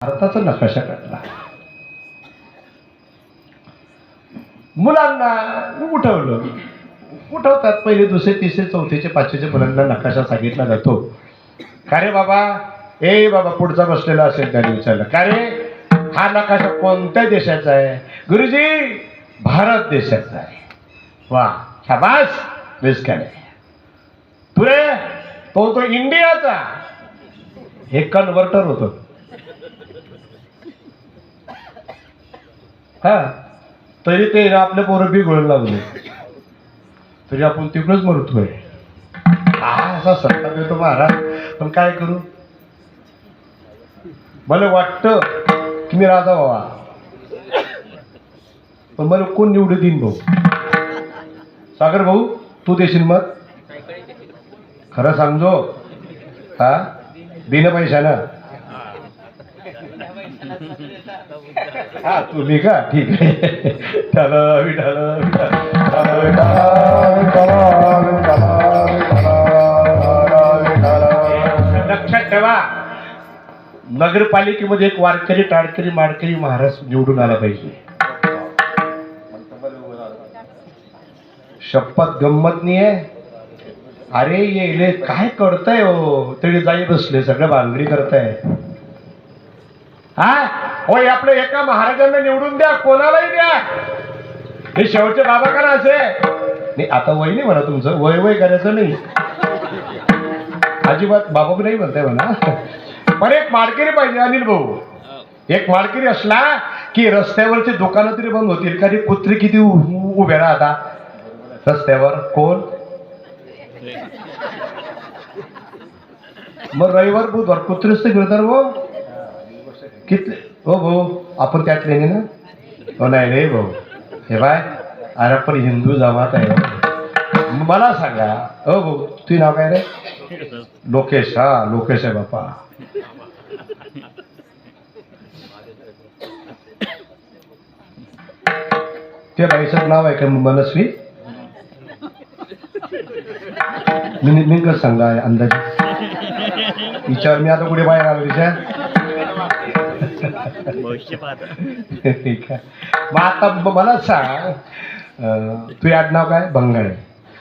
भारताचा नकाशा काढला मुलांना उठवलं. उठवतात. पहिले दुसरे तिसरे चौथीचे पाचवीचे मुलांना नकाशा सांगितला जातो. का रे बाबा? ए बाबा पुढचा बसलेला असेल त्याने विचारलं का रे? हा नकाशा कोणत्या देशाचा आहे? गुरुजी भारत देशाचा आहे. वा शाबास. बेसकाने तुरे तो तो इंडियाचा. हे कन्व्हर्टर होतं. हा. तरी ते आपलं पोरं बिघडून लागले. तरी आपण तिकडंच मरतोय हा असा सत्ता देतो महाराज. पण काय करू? मला वाटतं की मी राजा व्हावा. पण मला कोण निवडू देईन भाऊ? सागर भाऊ तू देशील मत? खरं सांगजो हा? बिन पैशानं. हा तुम्ही का? ठीक आहे. विठाला लक्षात ठेवा. नगरपालिकेमध्ये एक वारकरी टाडकरी माडकरी महाराज निवडून आला पाहिजे. शपथ गंमत नाही आहे. अरे येले काय करताय हो? तरी जाई बसले सगळं भांगडी करताय. हा? होय आपलं एका महाराजांना निवडून द्या कोणालाही द्या. हे शेवटचे बाबा करा असे. नाही आता वय नाही म्हणा तुमचं वय वय करायचं नाही. अजिबात बाबा नाही म्हणताय म्हणा. पण एक माडकरी पाहिजे अनिल भाऊ. एक माडकरी असला की रस्त्यावरचे दुकानं तरी बंद होतील कारण कुत्री किती उभे उभे राहता रस्त्यावर कोण? मग रविवार बुधवार कुत्रीच तर मिळतात भाऊ. किती हो भाऊ आपण त्यात लेणे ना हो नाही रे भाऊ. हे बाय अरे आपण हिंदू जमात आहे. मला सांगा हो भाऊ तुझी नाव काय रे? लोकेश हा लोकेश आहे बापा त्या बाईचं नाव आहे का मनस्वी? मी मी कसं सांगला अंदाजे? विचार मी आता कुठे बाहेर आलो विचार. भविष्य पाहता ठीक आहे मग आता मला सांग अं, तुझे आडनाव काय? बंगाळे.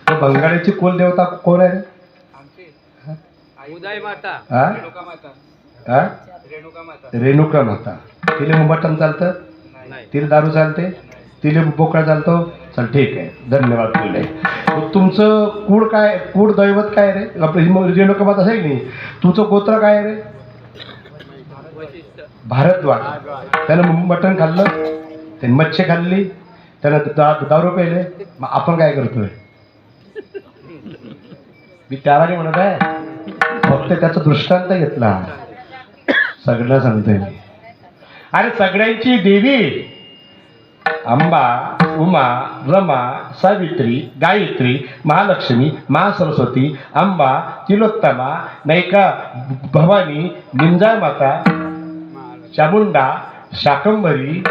तर बंगाळीची कुलदेवता कोण आहे? उदय माता. हा? रेणुका माता. हा? रेणुका माता. रेणुका माता. तिले मटण चालतं? नाही. तिला दारू चालते? तिले बोकळा चालतो? चल ठीक आहे. धन्यवाद तुले मग तुमचं कूड काय कूड दैवत काय रे? आपलं हिम- रेणुका माता आहे की नाही? तुमचं गोत्र काय रे? भारद्वाज त्यानं मटण खाल्लं त्याने मच्छी खाल्ली त्यानं दा दारू पेले मग आपण काय करतोय? मी त्याला नाही म्हणत आहे. फक्त त्याचा दृष्टांत घेतला. सगळं सांगतोय मी. अरे सगळ्यांची देवी अंबा उमा रमा सावित्री गायत्री महालक्ष्मी महासरस्वती अंबा तिलोत्तमा नायिका भवानी निंजा माता चामुंडा शाकंभरी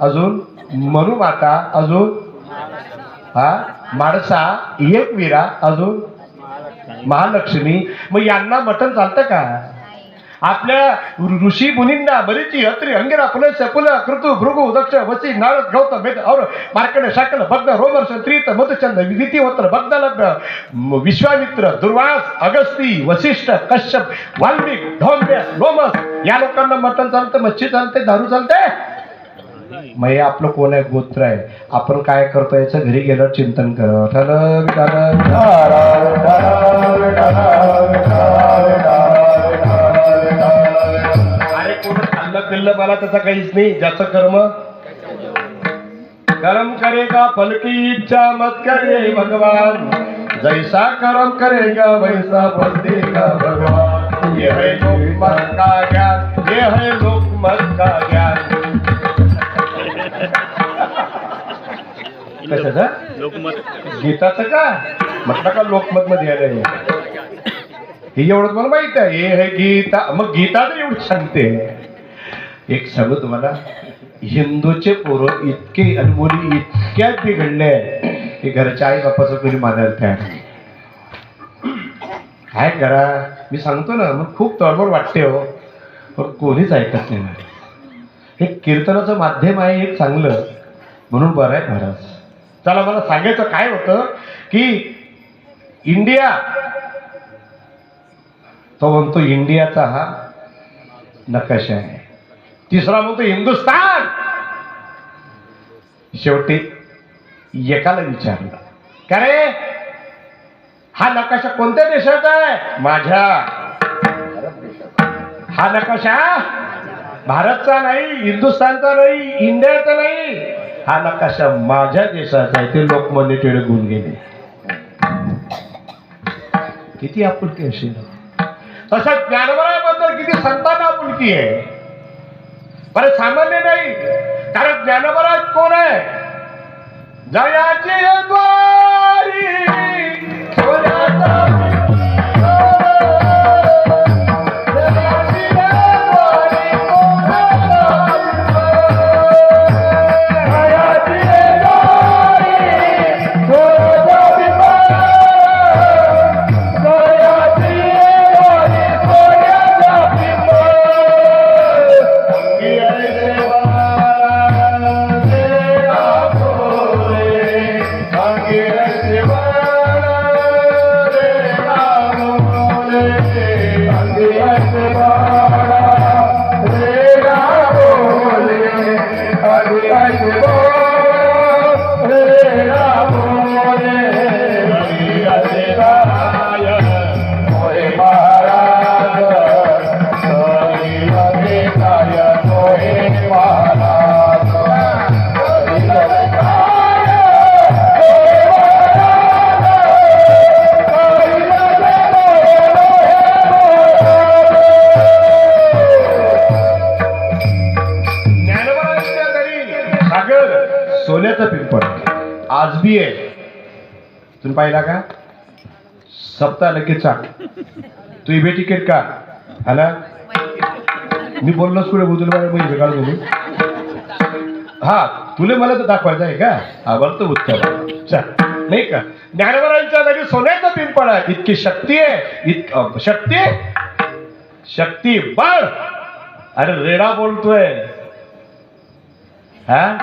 अजून मनुमाता अजून हा माणसा एकवीरा अजून महालक्ष्मी. मग यांना मटण चालतं का? आपल्या ऋषी मुनींना बरीची अत्री अंगिरा पुलस पुल कृतु भृगु दक्ष वसी नारद गौतम वेद और मार्कंड शाकल भग्न रोमर्ष त्रित मधुचंद विधिवत्र भक्तलभ्य म- विश्वामित्र दुर्वास अगस्ती वशिष्ठ कश्यप वाल्मिक धौम्य रोमस या लोकांना मटण चालतं मच्छी चालते दारू चालते. मग हे आपलं कोण आहे? गोत्र आहे. आपण काय करतो? याचं घरी गेलं चिंतन कर. पिल्लं मला त्याचा काहीच नाही ज्याचं कर्म. कर्म करेगा फल की इच्छा मत करे भगवान. जैसा कर्म करेगा वैसा फल देगा भगवान. ये है का ज्ञान ये है लोकमत का ज्ञान. कशाचं? लोकमत. गीताचं का? म्हटलं का लोकमत मध्ये आलंय हे एवढं मला माहीत आहे हे गीता मग गीता तर एवढी सांगते. एक सांगू तुम्हाला हिंदूचे पोरं इतके आणि मुली इतक्या बिघडले की घरच्या आई बापाचं कोणी मानायला तयार काय करा मी सांगतो ना मग खूप तळमळ वाटते हो. पण कोणीच ऐकत नाही महाराज हे कीर्तनाचं माध्यम आहे एक चांगलं. म्हणून बरं आहे महाराज. चला मला सांगायचं काय होतं की इंडिया तो म्हणतो इंडियाचा हा नकाशा आहे. तिसरा म्हणतो हिंदुस्तान. शेवटी एकाला विचारलं का रे? हा नकाशा कोणत्या देशाचा आहे? माझ्या. हा नकाशा? भारतचा नाही हिंदुस्थानचा नाही इंडियाचा नाही. हा नकाशा माझ्या देशाचा आहे. ते लोकमान्य टिळक गुण गेले. किती आपुलकी असेल. तसंच ज्ञानवराबद्दल किती संतान आपुलकी आहे. बरं सामान्य नाही कारण ज्ञानोबरा कोण आहे जयाची द्वारी बी आहे तुम्ही पाहिला का? सप्ताह लगेचा तू इबे तिकीट का आला मी बोललोच कुठे बोलतो मी वेगळा बोलू हा तुले मला तर दाखवायचं आहे का? हा आवडतं उत्तर नाही का? ज्ञानवरांच्या जागी सोन्याचं पिंपळ आहे. इतकी शक्ती आहे. इत शक्ती? शक्ती बळ. अरे रेडा बोलतोय. हा?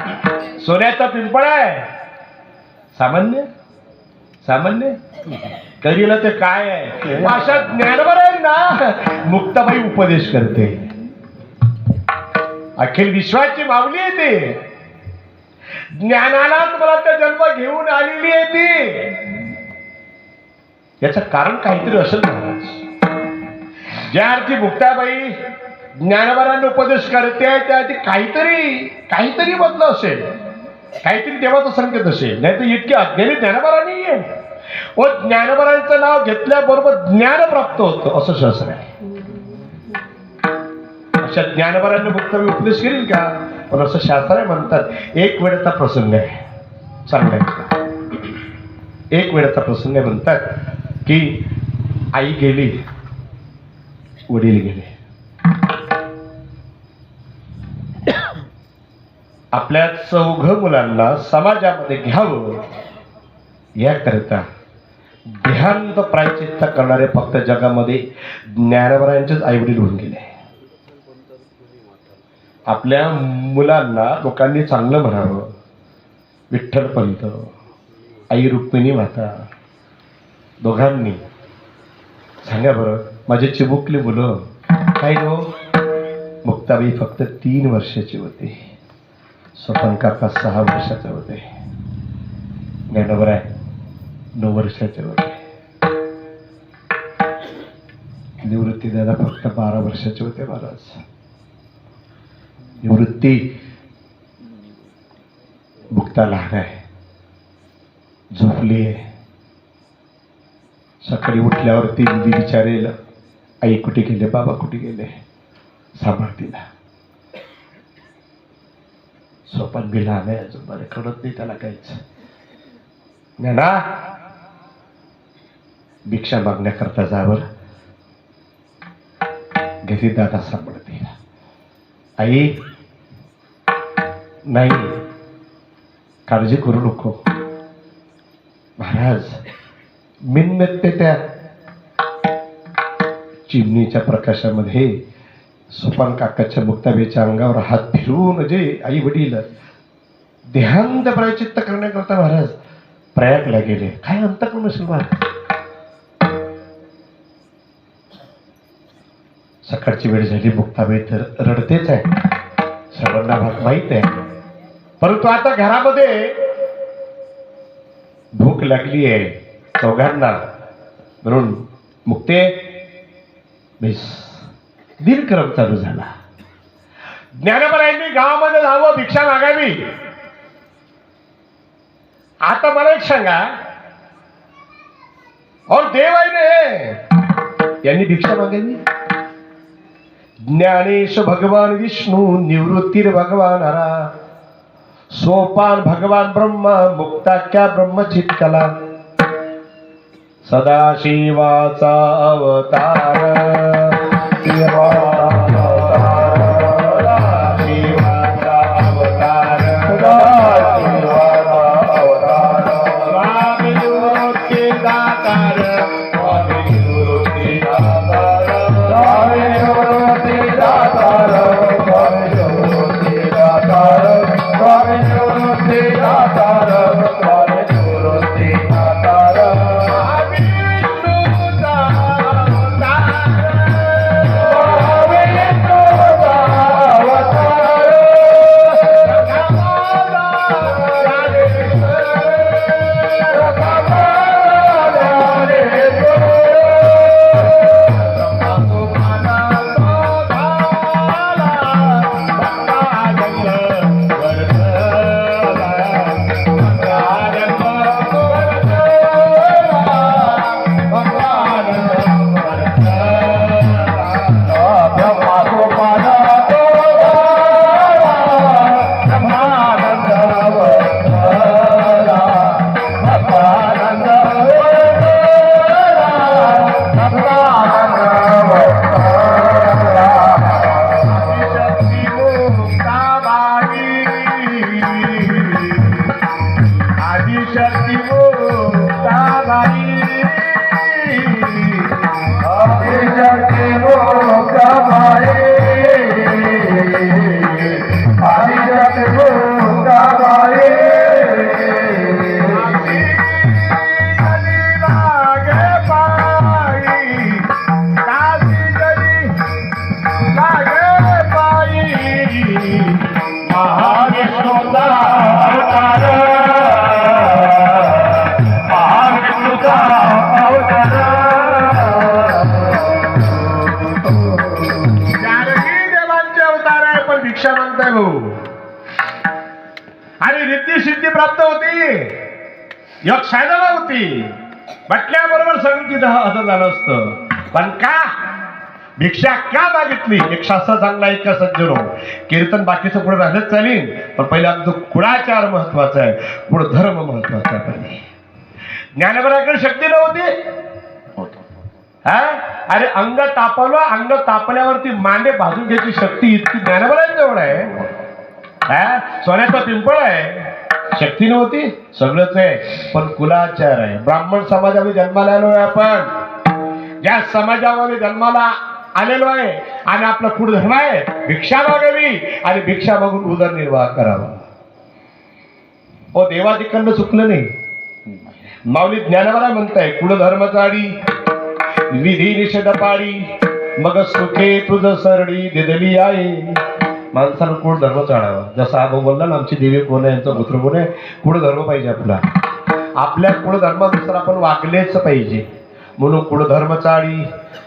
सोन्याचा पिंपळ आहे. सामान्य? सामान्य? करीला ते काय आहे? अशा ज्ञानवर आहे ना मुक्ताबाई उपदेश करते. अखिल विश्वाची मावली आहे ते. ज्ञानाला मला त्या जन्म घेऊन आलेली आहे ती. याचं कारण काहीतरी असेल महाराज. ज्या अर्थी मुक्ताबाई ज्ञानवरांना उपदेश करते त्या अर्थी काहीतरी काहीतरी बदल असेल. काहीतरी देवाचा संकेत असेल. नाही तर इतके अज्ञानी ज्ञानवरा व ज्ञानबरांचं नाव घेतल्याबरोबर ज्ञान प्राप्त होतं असं शास्त्र आहे. अशा ज्ञानवरांना मुक्ताबाई उपदेश करील का? पण असं शास्त्र म्हणतात एक वेळेचा प्रसंग आहे. चांगला एक वेळेचा प्रसंग म्हणतात की आई गेली वडील गेले. आपल्या चौघ मुलांना समाजामध्ये घ्यावं याकरिता देहांत प्रायचित्त करणारे फक्त जगामध्ये ज्ञानवरांचेच आईवडील होऊन गेले. आपल्या मुलांना लोकांनी चांगलं म्हणावं विठ्ठलपंत आई रुक्मिणी माता दोघांनी सांगा बरं माझे चिमुकली मुलं काय गो हो. मुक्ताबाई फक्त तीन वर्षाची होती. स्वपन काका सहा वर्षाचे होते. ज्ञानोबर आहे. नऊ वर्षाचे होते. निवृत्ती दादा फक्त बारा वर्षाचे होते महाराज. निवृत्ती भुक्ता लहान आहे. झोपली आहे सकाळी उठल्यावरती मुली विचारेल आई कुठे गेले? बाबा कुठे गेले? सांभाळ तिला. सोपान बी आम्ही अजून बरं कळत नाही त्याला काहीच ज्ञाना भिक्षा मागण्याकरता जावर घरी दादा सांभाळते आई नाही काळजी करू नको महाराज मिन्नते त्या चिमणीच्या प्रकाशामध्ये सोपान काकाच्या मुक्ताबाईच्या अंगावर हात फिरवून जे आई वडील देहांत प्रायचित्त करण्याकरता महाराज प्रयागला गेले. काय अंतकरण असेल महाराज सकाळची वेळ झाली मुक्ताबाई तर रडतेच आहे. सर्वांना भाग माहीत आहे. परंतु आता घरामध्ये भूक लागली आहे चौघांना. म्हणून मुक्ते बेस दिनक्रम चालू झाला. ज्ञानपरायांनी गावामध्ये जावं भिक्षा मागावी. आता मला एक सांगा. और देव आहे यांनी भिक्षा मागावी? ज्ञानेश भगवान विष्णू निवृत्तीर भगवान हरा. सोपान भगवान ब्रह्मा मुक्ताख्या ब्रह्मचित कला सदाशिवाचा अवतार. Hallelujah, Lord. आणि रिद्धी सिद्धी प्राप्त होती. योग साधना होती. म्हटल्याबरोबर सगळं तिथं असं झालं असतं. पण का? भिक्षा का मागितली? एक शास्त्र चांगला एक का सज्जनो? कीर्तन बाकीचं पुढे राहिलंच चालेल. पण पहिला आमचं कुळाचार महत्त्वाचा आहे. पुढे धर्म महत्त्वाचा आहे. पहिले ज्ञानबराकडे शक्ती नव्हती हा? अरे अंग तापवलं अंग तापल्यावरती मांडे भाजून घ्यायची शक्ती इतकी ज्ञानबरांजवळ आहे. हा? सोन्याचा पिंपळ आहे. शक्ती नव्हती? सगळंच आहे. पण कुलाचार आहे. ब्राह्मण समाजामध्ये जन्माला आलो आहे आपण. ज्या समाजामध्ये जन्माला आलेलो आहे आणि आपला कुळ धर्म आहे भिक्षा मागावी आणि भिक्षा मागून उदरनिर्वाह करावा. ओ देवादिकडनं चुकलं नाही. माऊली ज्ञानवरा म्हणताय कुळधर्म जाडी विधी निषेध पाडी मग सुखे तुझ सरडी दिदली आहे. माणसानं कोण धर्म चढावा जसं आबा बोलला ना आमची देवी कोण आहे यांचा पुत्र कोण आहे कुठं धर्म पाहिजे आपला? आपल्या कुळधर्मानुसार आपण वागलेच पाहिजे. म्हणून कुळधर्म चाळी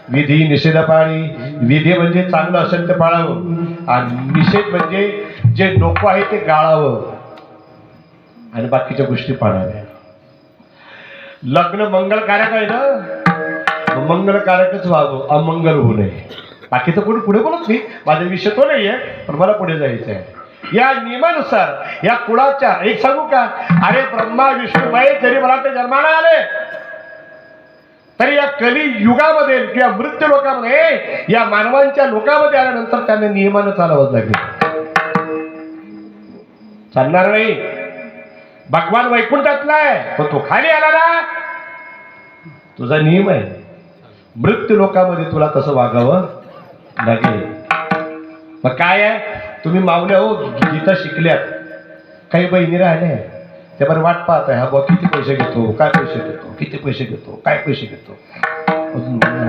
विधी निषेध पाळी. विधी म्हणजे चांगलं असेल ते पाळावं. आणि निषेध म्हणजे जे नको आहे ते गाळावं. आणि बाकीच्या गोष्टी पाळाव्या. लग्न मंगलकारक आहे ना? मग मंगल व्हावं. अमंगल होऊ नये. बाकीचं कोणी पुढे बोलत नाही. माझा विषय तो नाहीये पण मला पुढे जायचं आहे. या नियमानुसार या कुळाच्या एक सांगू का? अरे ब्रह्मा विष्णू महेश जरी मला ते जन्माला आले तरी या कली युगामध्ये किंवा मृत्यू लोकामध्ये या मानवांच्या लोकामध्ये आल्यानंतर त्यांना नियमानं चालावं लागेल. चालणार नाही. भगवान वैकुंठातला आहे पण तो खाली आला ना. तुझा नियम आहे. मृत्यू लोकामध्ये तुला तसं वागावं लागेल मग काय आहे? तुम्ही माऊल्या हो गीता शिकल्यात. काही बहिणी राहिल्या त्या बरं वाट पाहत आहे. हा बा किती पैसे घेतो? काय पैसे घेतो? किती पैसे घेतो? काय पैसे घेतो?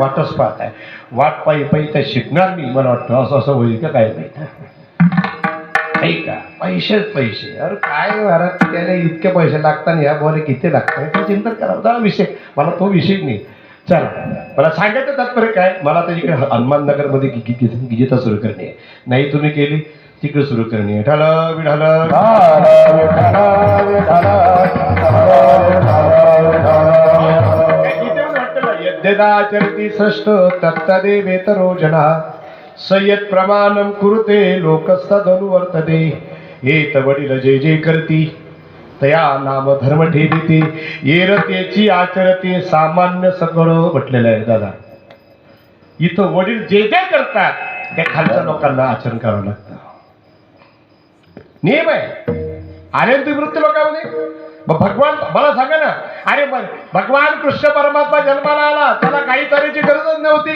वाटच पाहत आहे. वाट पायी पायी तर शिकणार मी मला वाटतं. असं असं होईल का काय नाही नाही का? पैसेच पैसे. अरे काय महाराज त्याला इतके पैसे लागतात ह्या बोरे किती लागतात ते चिंतन करावं जरा विषय. मला तो विषय नाही. चला. मला सांगायचं तात्पर्य काय? मला आता इकडे हनुमान नगरमध्ये गी- गीता सुरू करणे. नाही तुम्ही केली तिकडे सुरू करणे. आहे विठाल विढाल यद्यदाचरती षष्ठ तत्तदेवेतरो जना संयत प्रमाणम कुरुते लोकस्तदनुवर्तते. हेत वडील जे जे करती. तया नाम धर्म ठेविते येरतेची आचरते सामान्य सगळं म्हटलेलं आहे दादा. इथं वडील जे जे करतात त्या खालच्या लोकांना आचरण करावं लागतं. नियम आहे. आले वृत्त लोकांमध्ये. मग भगवान मला सांगा ना. अरे ब- भगवान कृष्ण परमात्मा जन्माला आला त्याला काही तऱ्हेची गरजच नव्हती.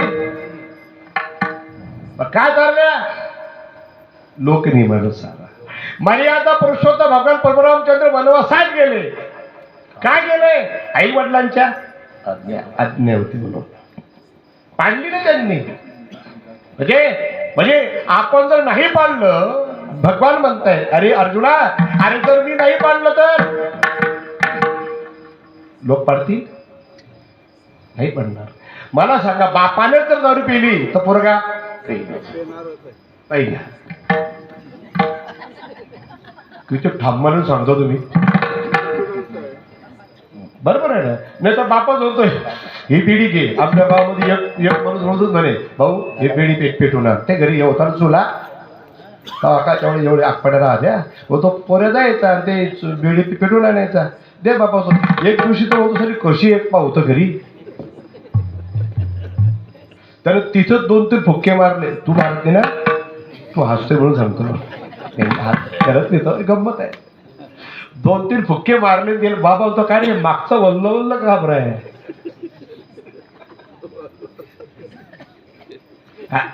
मग काय चालल्या? लोकनियमानुसार. मर्यादा पुरुषोत्तम भगवान परशुरामचंद्र वनवासात गेले. काय गेले? आई वडिलांच्या आज्ञा आज्ञा होती म्हणून. पाडली ना त्यांनी. म्हणजे म्हणजे आपण जर नाही पाळलं भगवान म्हणताय अरे अर्जुना अरे जर मी नाही पाळलं तर? लोक पाडतील? नाही पडणार. मला सांगा बापाने जर दारू पिली तर पोरगा? पहिला. क्रिकेट थांब मारून सांगतो तुम्ही. बरोबर आहे ना? नाही तर बापाच होतोय. ही पिढी घे. आपल्या गावामध्ये एक एक माणूस रोजच म्हणे भाऊ हे पिढी पेट पेटवणार. ते घरी होता चुला. का तेवढे एवढे आगपड्या राहत्या. व तो पोऱ्या जायचा आणि ते बिडी पेटवून आणायचा. दे बापा एक दिवशी तर होतो तरी कशी एक पाव घरी. तर तिथं दोन तीन फुक्के मारले. तू मारते ना? तू हसतोय म्हणून सांगतो. करत नाही गंमत आहे. दोन तीन फुक्के मारले गेले. बाबा होतो काय नाही मागचं वल्ल वल्ल घाबर आहे?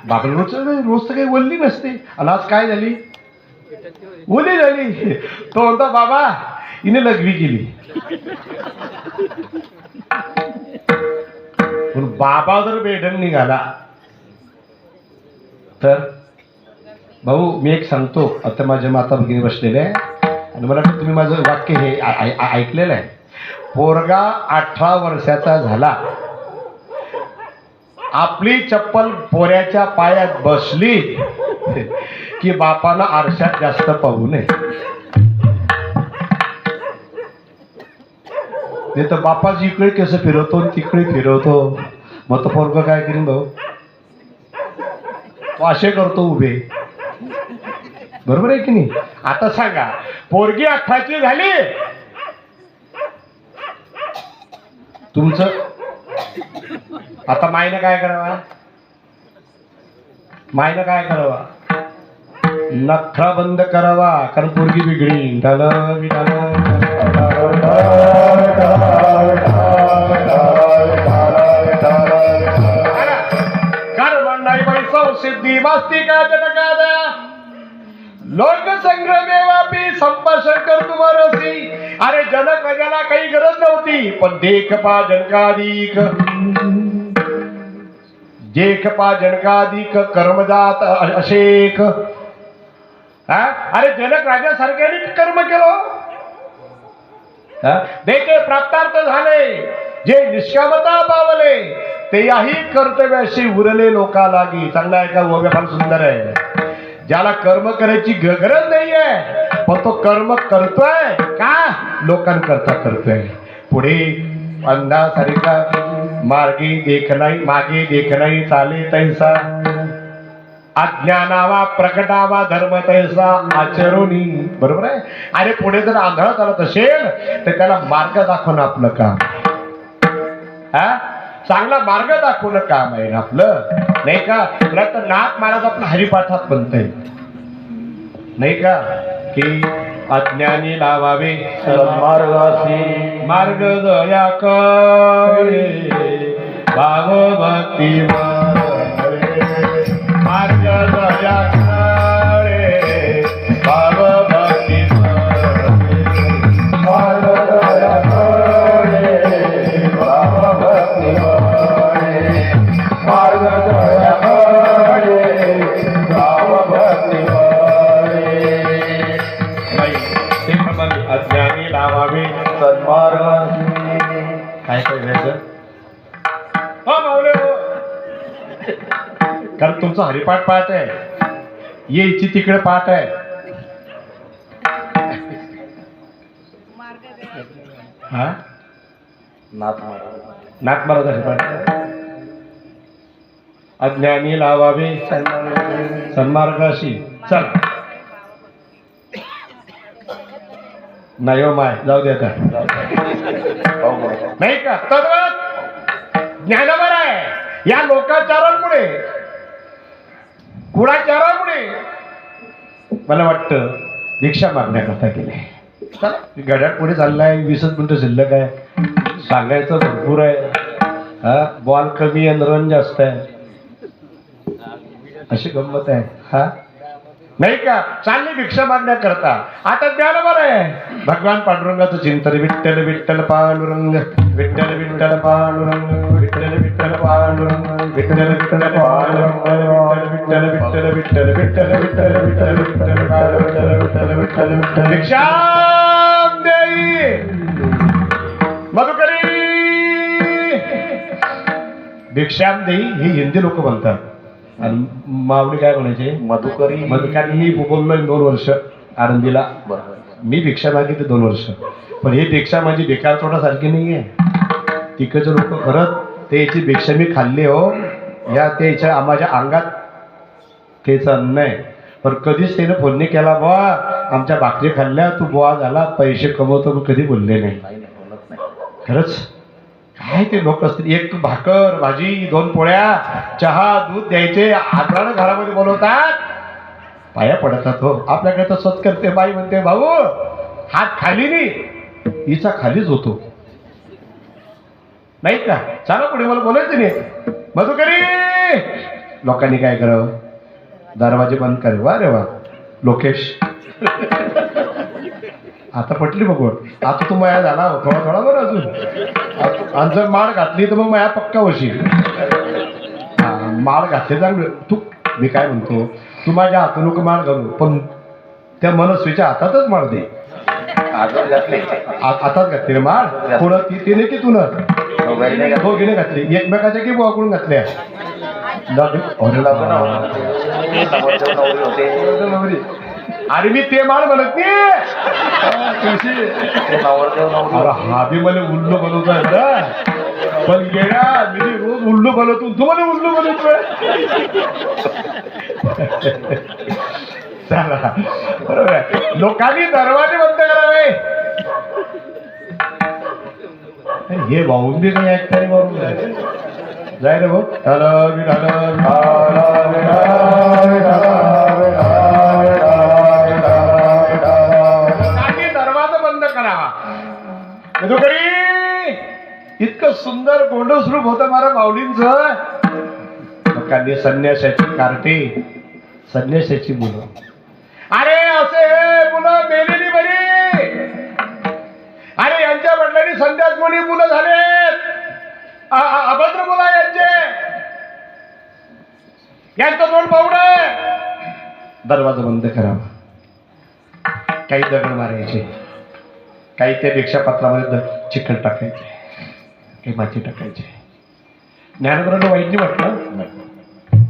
बाबा रोज रोज तर काही वल्ली नसते. आणि आज काय झाली? ओली झाली. तो म्हणतो बाबा हिने लघवी केली. पण बाबा जर बेढन निघाला तर भाऊ मी एक सांगतो. आता माझ्या माता भगिनी बसलेले आहे. आणि मला वाटतं तुम्ही माझं वाक्य हे ऐकलेलं आहे. पोरगा अठरा वर्षाचा झाला. आपली चप्पल पोऱ्याच्या पायात बसली की बापाला आरशात जास्त पाहू नये. नाही तर बापा इकडे कसं फिरवतो तिकडे फिरवतो. मग तो पोरग काय करीन भाऊ? तो असे करतो उभे. बरोबर आहे की नाही आता सांगा पोरगी अठराची झाली तुमचं आता मायनं काय करावा मायनं काय करावा नखरा बंद करावा कारण पोरगी बिघडी कर्म नाही पैसा सिद्धी मास्तिका जनकादा लोक संग्रमे संभाषण कर तुम्हारसी अरे जनक राजाला काही गरज नव्हती पण देख पा जनकाधिक देखपा जनकाधिक कर्मजात अ- अशेक हा? अरे जनक राजासारख्याने कर्म केलं. हा? देखे प्राप्तार्थ झाले जे निष्कामता पावले ते याही कर्तव्याशी उरले लोका लागी चांगला आहे का? फार सुंदर आहे. ज्याला कर्म करायची गरज नाहीये पण तो कर्म करतोय. का? लोकांकरता करतोय. पुढे अंधासारखा मार्गे देख नाही मागे देख नाही चाले तैसा. अज्ञानावा प्रकटावा धर्म तैसा आचरुणी. बरोबर आहे? अरे पुढे जर आंधळा चालत असेल तर त्याला मार्ग दाखवणं आपलं काम हा? चांगला मार्ग दाखवणं काम आहे आपलं. नाही का? तुला तर नाथ महाराज आपलं हरिपाठात म्हणतंय नाही का? की अज्ञानी लावावे. मार्गासी मार्ग दया करे भक्ती मार्ग दया करे तुमचा हरिपाठ पाठ आहे. येईची तिकडे पाठ आहे. हा? नाथ महाराज. नाथ महाराज हरिपाठ. अज्ञानी लावावे. सन्मार्गाशी. चल. नाही हो माय. जाऊ दे आता. नाही का? तद्वत ज्ञानवर आहे. या लोकाचारांमुळे कुळाचारामुळे मला वाटतं भिक्षा मागण्याकरता गेले. गड्यात पुढे चाललाय वीसच मिनिटं शिल्लक आहे. सांगायचं भरपूर आहे. हा बॉल कमी आहे रन जास्त आहे. अशी गंमत आहे. हा? नाही का? चालली भिक्षा मागण्याकरता. आता ज्ञानवर आहे. भगवान पांडुरंगाचं चिंतन विठ्ठल विठ्ठल पांडुरंग. विठ्ठल विठ्ठल पांडुरंग. विठ्ठल विठ्ठल पांडुरंग विठ्ठल विठ्ठल पांडुरंग विठ्ठल विठ्ठल विठ्ठल विठ्ठल विठ्ठल विठ्ठल विठ्ठल पांडुरंग विठ्ठल विठ्ठल विठ्ठल भिक्षा देई मधुकरी भिक्षाम देई हे हिंदी लोक म्हणतात आणि मावळी काय म्हणायचे मधुकरी कारण मी बोललोय दोन वर्ष आनंदीला बरोबर मी भिक्षा मागितली दोन वर्ष पण ही भिक्षा माझी बेकार तोडासारखी नाही आहे तिकडचे लोक खरंच ते याची भिक्षा मी खाल्ली हो. या त्याच्या माझ्या अंगात तेच अन्न आहे. पण कधीच त्याने फोन नाही केला बुवा आमच्या भाकरी खाल्ल्या तू बुवा झाला पैसे कमवतो पण कधी बोलले नाही. खरंच? काय ते लोक असतील? एक भाकर भाजी दोन पोळ्या चहा दूध द्यायचे आग्रानं घरामध्ये बोलवतात. पाया पडतात हो. आपल्याकडे तर स्वत करते बाई म्हणते भाऊ हात खाली नाही हिचा खालीच होतो. नाही का? चला पुढे मला बोलायचं नाही. मधुकरी! लोकांनी काय करावं? दरवाजे बंद करे. वा रे वा. लोकेश. आता पटली बघ आता तू माया झाला हो, थोडा थोडा बरं अजून. आणि जर माळ घातली तर मग माया पक्का वशील हा, माळ घातली चांगलं तू मी काय म्हणतो? तू माझ्या हातून माळ घालू पण त्या मनस्वीच्या हातातच माळ दे. आजच घातले. माळ. पुढं ती तिने की तुला दोघांनी नाही घातले. दोघीने घातली एकमेकाच्या की बोकडून घातल्या अरे मी ते माळ म्हणत नाही. हा बी मला उल्लू बनवतोय पण गेला मी रोज उल्लू बनवतो. तुम्हाला मला उल्लू बनवतोय? चला. लोकांनी दरवाजे बंद करावे. हे भाऊन बी नाही ऐकता रे जाय जाय रे भाऊ. झालं हॅलो दरवाजा बंद करावा. इतकं सुंदर गोंडस रूप होतं मारा माऊलींच. लोकांनी संन्यासाची कार्टे संन्यासाची मुलं. दरवाजा बंद करावा काही दगड मारायचे. काही त्या भिक्षापात्रामध्ये द- चिखल टाकायचे. काही माती टाकायचे. ज्ञानग्रहण वाईट नाही वाटलं?